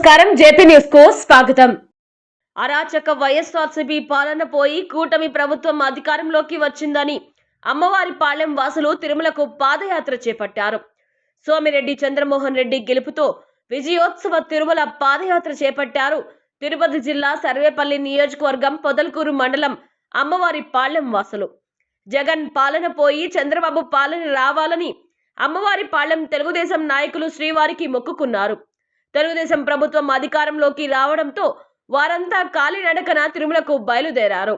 నమస్కారం. జేపీ న్యూస్కు స్వాగతం. అరాచక వైఎస్ఆర్సీపీ పాలన పోయి కూటమి ప్రభుత్వం అధికారంలోకి వచ్చిందని అమ్మవారి పాలెం వాసులు తిరుమలకు పాదయాత్ర చేపట్టారు. సోమిరెడ్డి చంద్రమోహన్ రెడ్డి గెలుపుతో విజయోత్సవ తిరుమల పాదయాత్ర చేపట్టారు. తిరుపతి జిల్లా సర్వేపల్లి నియోజకవర్గం పొదలకూరు మండలం అమ్మవారి పాలెం వాసులు. జగన్ పాలన పోయి చంద్రబాబు పాలన రావాలని అమ్మవారి పాలెం తెలుగుదేశం నాయకులు శ్రీవారికి మొక్కుకున్నారు. తెలుగుదేశం ప్రభుత్వం అధికారంలోకి రావడంతో వారంతా కాలినడకన తిరుమలకు బయలుదేరారు.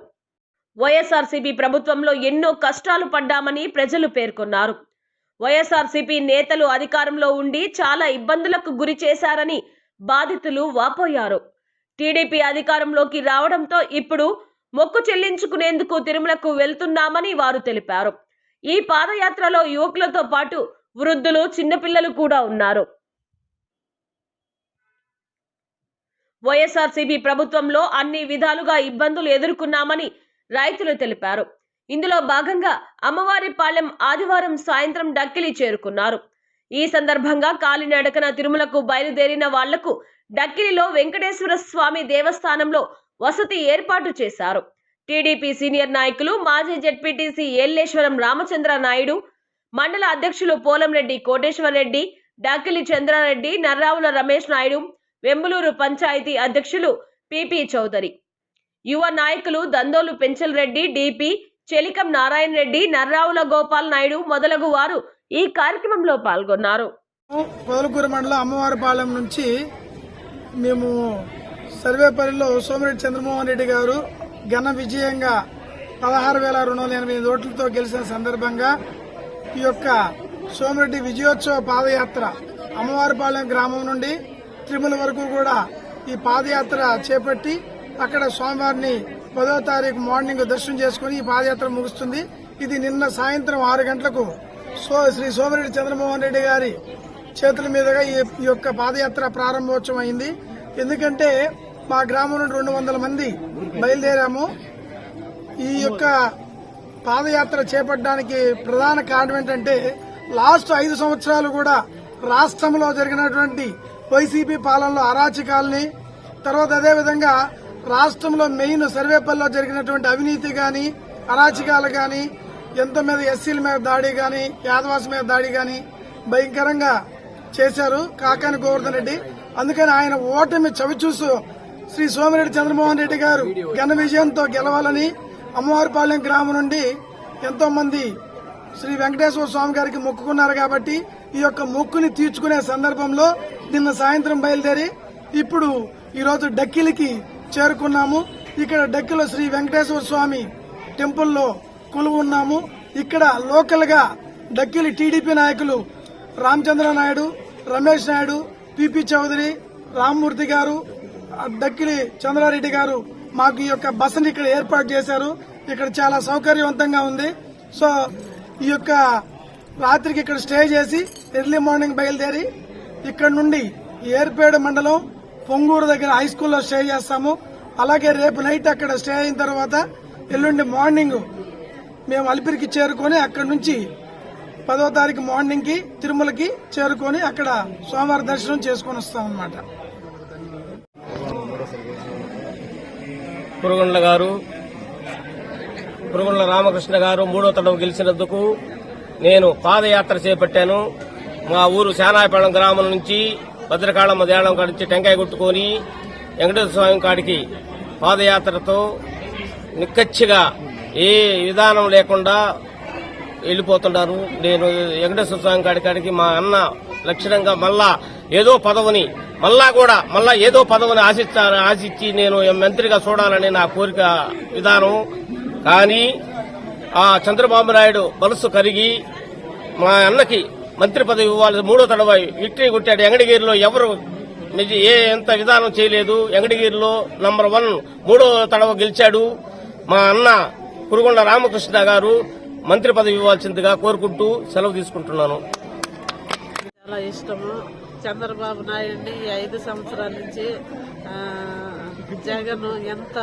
వైఎస్ఆర్సీపీ ప్రభుత్వంలో ఎన్నో కష్టాలు పడ్డామని ప్రజలు పేర్కొన్నారు. వైఎస్ఆర్సీపీ నేతలు అధికారంలో ఉండి చాలా ఇబ్బందులకు గురి చేశారని బాధితులు వాపోయారు. టీడీపీ అధికారంలోకి రావడంతో ఇప్పుడు మొక్కు చెల్లించుకునేందుకు తిరుమలకు వెళ్తున్నామని వారు తెలిపారు. ఈ పాదయాత్రలో యువకులతో పాటు వృద్ధులు చిన్నపిల్లలు కూడా ఉన్నారు. వైఎస్ఆర్సీపీ ప్రభుత్వంలో అన్ని విధాలుగా ఇబ్బందులు ఎదుర్కొన్నామని రైతులు తెలిపారు. ఇందులో భాగంగా అమ్మవారిపాలెం ఆదివారం సాయంత్రం డక్కిలి చేరుకున్నారు. ఈ సందర్భంగా కాలినడకన తిరుమలకు బయలుదేరిన వాళ్ళకు డక్కిలిలో వెంకటేశ్వర స్వామి దేవస్థానంలో వసతి ఏర్పాటు చేశారు. టీడీపీ సీనియర్ నాయకులు మాజీ జెడ్పీటీసీ ఏల్లేశ్వరం రామచంద్ర నాయుడు మండల అధ్యక్షులు పోలంరెడ్డి కోటేశ్వరరెడ్డి డక్కిలి చంద్రారెడ్డి నర్రావుల రమేష్ నాయుడు వెంబులూరు పంచాయతీ అధ్యక్షులు పిపి చౌదరి. యువ నాయకులు దందోలు పెంచల్ రెడ్డి డిపి చెలికం నారాయణ రెడ్డి నర్రావుల గోపాల్ నాయుడు మొదలగు వారు ఈ కార్యక్రమంలో పాల్గొన్నారు. పొదలకూరు మండలం అమ్మవారిపాలెం నుంచి మేము సర్వేపల్లిలో సోమిరెడ్డి చంద్రమోహన్ రెడ్డి గారు ఘన విజయంగా పదహారు వేల రెండు వందల ఎనిమిది ఓట్లతో గెలిచిన సందర్భంగా ఈ యొక్క సోమిరెడ్డి విజయోత్సవ పాదయాత్ర అమ్మవారిపాలెం గ్రామం నుండి తిరుమల వరకు కూడా ఈ పాదయాత్ర చేపట్టి అక్కడ స్వామివారిని పదో తారీఖు మార్నింగ్ దర్శనం చేసుకుని ఈ పాదయాత్ర ముగుస్తుంది. ఇది నిన్న సాయంత్రం ఆరు గంటలకు సో శ్రీ సోమిరెడ్డి చంద్రమోహన్ రెడ్డి గారి చేతుల మీదుగా ఈ యొక్క పాదయాత్ర ప్రారంభోత్సవం అయింది. ఎందుకంటే మా గ్రామం నుండి రెండు వందల మంది బయలుదేరాము. ఈ యొక్క పాదయాత్ర చేపట్టడానికి ప్రధాన కారణం ఏంటంటే లాస్ట్ ఐదు సంవత్సరాలు కూడా రాష్ట్రంలో జరిగినటువంటి వైసీపీ పాలనలో అరాచకాల్ని తర్వాత అదేవిధంగా రాష్ట్రంలో మెయిన్ సర్వేపల్లిలో జరిగినటువంటి అవినీతి కానీ అరాచకాలు కానీ ఎంతో మీద ఎస్సీల మీద దాడి కానీ యాదవాస్ మీద దాడి కానీ భయంకరంగా చేశారు కాకాని గోవర్ధన్ రెడ్డి. అందుకని ఆయన ఓటమి చవిచూసు శ్రీ సోమిరెడ్డి చంద్రమోహన్ రెడ్డి గారు ఘన విజయంతో గెలవాలని అమ్మవారిపాలెం గ్రామం నుండి ఎంతో మంది శ్రీ వెంకటేశ్వర స్వామి గారికి మొక్కుకున్నారు కాబట్టి ఈ యొక్క మొక్కుని తీర్చుకునే సందర్భంలో నిన్న సాయంత్రం బయలుదేరి ఇప్పుడు ఈరోజు డక్కిలికి చేరుకున్నాము. ఇక్కడ డక్కిలో శ్రీ వెంకటేశ్వర స్వామి టెంపుల్లో కొలువు ఉన్నాము. ఇక్కడ లోకల్గా డక్కిలి టీడీపీ నాయకులు రామచంద్ర నాయుడు రమేష్ నాయుడు పిపి చౌదరి రామ్మూర్తి గారు డక్కిలి చంద్రారెడ్డి గారు మాకు ఈ యొక్క బస్సుని ఇక్కడ ఏర్పాటు చేశారు. ఇక్కడ చాలా సౌకర్యవంతంగా ఉంది. సో ఈ యొక్క రాత్రికి ఇక్కడ స్టే చేసి ఎర్లీ మార్నింగ్ బయలుదేరి ఇక్కడ నుండి ఏర్పేడ మండలం పొంగూరు దగ్గర హై స్కూల్లో స్టే చేస్తాము. అలాగే రేపు నైట్ అక్కడ స్టే అయిన తర్వాత ఎల్లుండి మార్నింగ్ మేము అలిపిరికి చేరుకొని అక్కడ నుంచి పదో తారీఖు మార్నింగ్కి తిరుమలకి చేరుకొని అక్కడ సోమవారం దర్శనం చేసుకొని వస్తాం అన్నమాట. పురుగుండ్ల గారు పురుగుండ్ల రామకృష్ణ గారు మూడో తడవ గెలిచినందుకు నేను పాదయాత్ర చేపట్టాను. మా ఊరు శానాయపాళెం గ్రామం నుంచి భద్రకాళమ్మ దేళం కాడి నుంచి టెంకాయ కొట్టుకొని వెంకటేశ్వర స్వామి కాడికి పాదయాత్రతో నిక్కచ్చిగా ఏ విధానం లేకుండా వెళ్ళిపోతున్నారు. నేను వెంకటేశ్వర స్వామి కాడి కాడికి మా అన్న లక్షణంగా మళ్ళా ఏదో పదవిని మళ్ళా కూడా మళ్ళా ఏదో పదవిని ఆశిస్తాను ఆశించి నేను మంత్రిగా చూడాలని నా కోరిక విధానం. కానీ ఆ చంద్రబాబు నాయుడు మనసు కరిగి మా అన్నకి మంత్రి పదవి ఇవ్వాలి మూడో తడవ విక్టరీ కొట్టాడు. ఎంగడిగిరిలో ఎవరు ఏ ఎంత విధానం చేయలేదు. ఎంగడిగిరిలో నంబర్ వన్ మూడో తడవ గెలిచాడు మా అన్న కురుగొండ రామకృష్ణ గారు. మంత్రి పదవి ఇవ్వాల్సిందిగా కోరుకుంటూ సెలవు తీసుకుంటున్నాను. చాలా ఇష్టము. చంద్రబాబు నాయుడిని ఈ ఐదు సంవత్సరాల నుంచి జగన్ ఎంత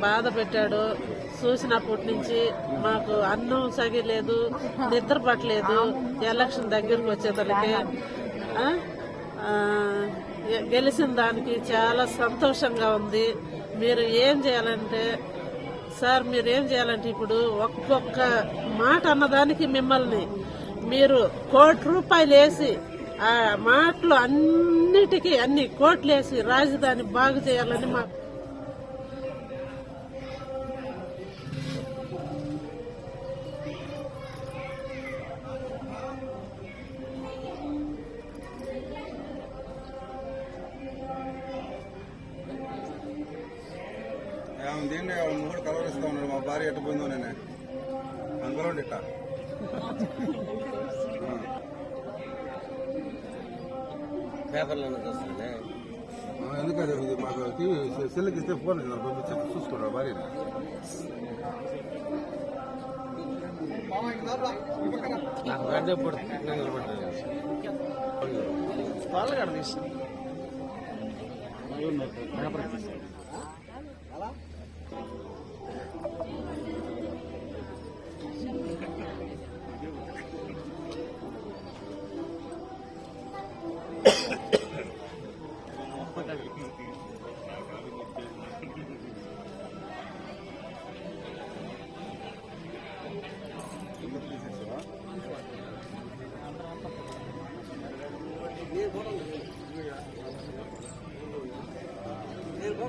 బాధ పెట్టాడో చూసినప్పటి నుంచి మాకు అన్నం సగిలేదు నిద్ర పట్టలేదు ఎలక్షన్ దగ్గరకు వచ్చేతలకి గెలిచిన దానికి చాలా సంతోషంగా ఉంది. మీరు ఏం చేయాలంటే సార్ మీరు ఏం చేయాలంటే ఇప్పుడు ఒక్కొక్క మాట అన్నదానికి మిమ్మల్ని మీరు కోటి రూపాయలు వేసి ఆ మాటలు అన్నిటికీ అన్ని కోట్లు వేసి రాజధాని బాగు చేయాలని మాకు ఏమన్నా దీన్ని మూడు కలవరిస్తా ఉన్నాడు మా భార్య ఎట్టు పోయిందో నేనే అందులో ఇట్ట పేపర్లను చూస్తుండే ఎందుకంటే ఇది మాకు టీవీ సెల్కి ఇస్తే ఫోన్ పంపించి చూసుకుంటారు భార్య నాకు గడ్డ ఇప్పుడు నిలబడ్డాను అవే నేను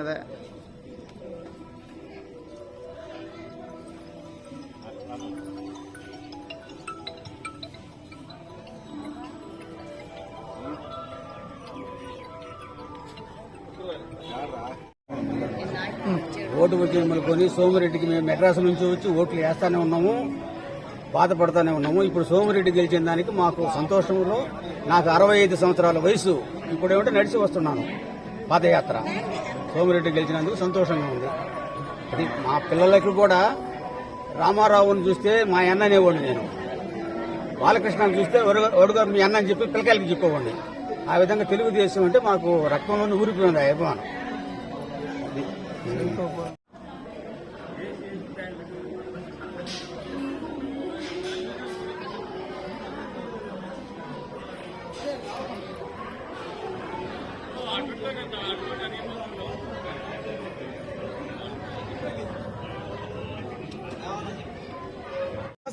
అదే. ఓటు వచ్చి కొని సోమిరెడ్డికి మేము మెడ్రాస్ నుంచి వచ్చి ఓట్లు వేస్తానే ఉన్నాము బాధపడతానే ఉన్నాము. ఇప్పుడు సోమిరెడ్డి గెలిచిన దానికి మాకు సంతోషంలో నాకు అరవై ఐదు సంవత్సరాల వయసు. ఇప్పుడు ఏమంటే నడిచి వస్తున్నాను. పాదయాత్ర. సోమిరెడ్డి గెలిచినందుకు సంతోషంగా ఉంది. అది మా పిల్లలకి కూడా రామారావుని చూస్తే మా అన్న అనేవాడిని నేను. బాలకృష్ణని చూస్తే ఒడుగారు మీ అన్న అని చెప్పి పిల్లకాయలకి చెప్పేవాడిని. ఆ విధంగా తెలుగుదేశం అంటే మాకు రక్తంలోనే ఊరిపోయింది ఆ అభిమానం.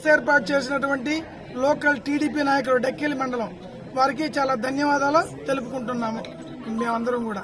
బస్ ఏర్పాటు చేసినటువంటి లోకల్ టీడీపీ నాయకులు డక్కిలి మండలం. వారికి చాలా ధన్యవాదాలు తెలుపుకుంటున్నాము. మేమందరం కూడా.